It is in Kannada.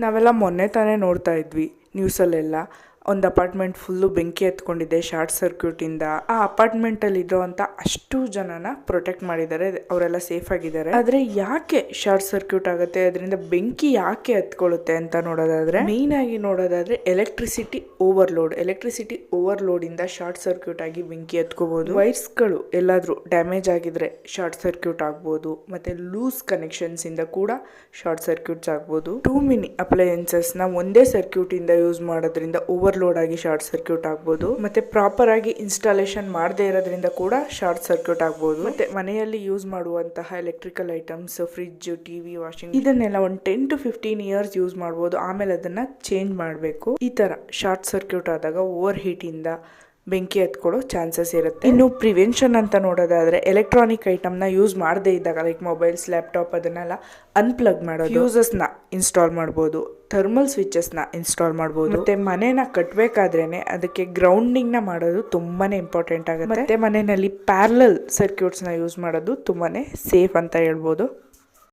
ನಾವೆಲ್ಲ ಮೊನ್ನೆ ತಾನೇ ನೋಡ್ತಾ ಇದ್ವಿ ನ್ಯೂಸಲ್ಲೆಲ್ಲ ಒಂದು ಅಪಾರ್ಟ್ಮೆಂಟ್ ಫುಲ್ಲು ಬೆಂಕಿ ಎತ್ಕೊಂಡಿದೆ ಶಾರ್ಟ್ ಸರ್ಕ್ಯೂಟಿಂದ ಆ ಅಪಾರ್ಟ್ಮೆಂಟಲ್ಲಿ ಇರೋವಂಥ ಅಷ್ಟು ಜನನ ಪ್ರೊಟೆಕ್ಟ್ ಮಾಡಿದ್ದಾರೆ. ಅವರೆಲ್ಲ ಸೇಫ್ ಆಗಿದ್ದಾರೆ. ಆದರೆ ಯಾಕೆ ಶಾರ್ಟ್ ಸರ್ಕ್ಯೂಟ್ ಆಗುತ್ತೆ? ಅದರಿಂದ ಬೆಂಕಿ ಯಾಕೆ ಹತ್ಕೊಳ್ಳುತ್ತೆ ಅಂತ ನೋಡೋದಾದರೆ ಮೇಯ್ನಾಗಿ ನೋಡೋದಾದ್ರೆ ಎಲೆಕ್ಟ್ರಿಸಿಟಿ ಓವರ್ಲೋಡ್ ಎಲೆಕ್ಟ್ರಿಸಿಟಿ ಓವರ್ಲೋಡಿಂದ ಶಾರ್ಟ್ ಸರ್ಕ್ಯೂಟ್ ಆಗಿ ಬೆಂಕಿ ವೈರ್ಸ್ ವೈರ್ಸ್ಗಳು ಎಲ್ಲಾದರೂ ಡ್ಯಾಮೇಜ್ ಆಗಿದ್ರೆ ಶಾರ್ಟ್ ಸರ್ಕ್ಯೂಟ್ ಆಗ್ಬೋದು. ಮತ್ತೆ ಲೂಸ್ ಕನೆಕ್ಷನ್ಸ್ ಇಂದ ಕೂಡ ಶಾರ್ಟ್ ಸರ್ಕ್ಯೂಟ್ಸ್ ಆಗ್ಬೋದು. ಟೂ ಮಿನಿ ಅಪ್ಲಯನ್ಸಸ್ನ ಒಂದೇ ಸರ್ಕ್ಯೂಟ್ ಇಂದ ಯೂಸ್ ಮಾಡೋದ್ರಿಂದ ಓವರ್ಲೋಡ್ ಆಗಿ ಶಾರ್ಟ್ ಸರ್ಕ್ಯೂಟ್ ಆಗ್ಬೋದು. ಮತ್ತೆ ಪ್ರಾಪರ್ ಆಗಿ ಇನ್ಸ್ಟಾಲೇಷನ್ ಮಾಡದೇ ಇರೋದ್ರಿಂದ ಕೂಡ ಶಾರ್ಟ್ ಸರ್ಕ್ಯೂಟ್ ಆಗ್ಬೋದು. ಮತ್ತೆ ಮನೆಯಲ್ಲಿ ಯೂಸ್ ಮಾಡುವಂತಹ electrical items fridge TV washing ಇದನ್ನೆಲ್ಲ ಒಂದು ten to fifteen years use ಮಾಡ್ಬೋದು. ಆಮೇಲೆ ಅದನ್ನ ಚೇಂಜ್ ಮಾಡಬೇಕು. ಈ ತರ ಶಾರ್ಟ್ ಸರ್ಕ್ಯೂಟ್ ಆದಾಗ ಓವರ್ ಹೀಟಿಂದ ಬೆಂಕಿ ಹತ್ಕೊಳ್ಳೋ ಚಾನ್ಸಸ್ ಇರುತ್ತೆ. ಇನ್ನು ಪ್ರಿವೆನ್ಷನ್ ಅಂತ ನೋಡೋದಾದರೆ ಎಲೆಕ್ಟ್ರಾನಿಕ್ ಐಟಮ್ನ ಯೂಸ್ ಮಾಡದೇ ಇದ್ದಾಗ ಲೈಕ್ ಮೊಬೈಲ್ಸ್ ಲ್ಯಾಪ್ಟಾಪ್ ಅದನ್ನೆಲ್ಲ ಅನ್ಪ್ಲಗ್ ಮಾಡೋದು. ಯೂಸಸ್ನ ಇನ್ಸ್ಟಾಲ್ ಮಾಡ್ಬೋದು. ಥರ್ಮಲ್ ಸ್ವಿಚಸ್ನ ಇನ್ಸ್ಟಾಲ್ ಮಾಡ್ಬೋದು. ಮತ್ತೆ ಮನೆನ ಕಟ್ಟಬೇಕಾದ್ರೇನೆ ಅದಕ್ಕೆ ಗ್ರೌಂಡಿಂಗ್ನ ಮಾಡೋದು ತುಂಬಾ ಇಂಪಾರ್ಟೆಂಟ್ ಆಗುತ್ತೆ. ಮತ್ತೆ ಮನೆಯಲ್ಲಿ ಪ್ಯಾರಲಲ್ ಸರ್ಕ್ಯೂಟ್ಸ್ನ ಯೂಸ್ ಮಾಡೋದು ತುಂಬಾ ಸೇಫ್ ಅಂತ ಹೇಳ್ಬೋದು.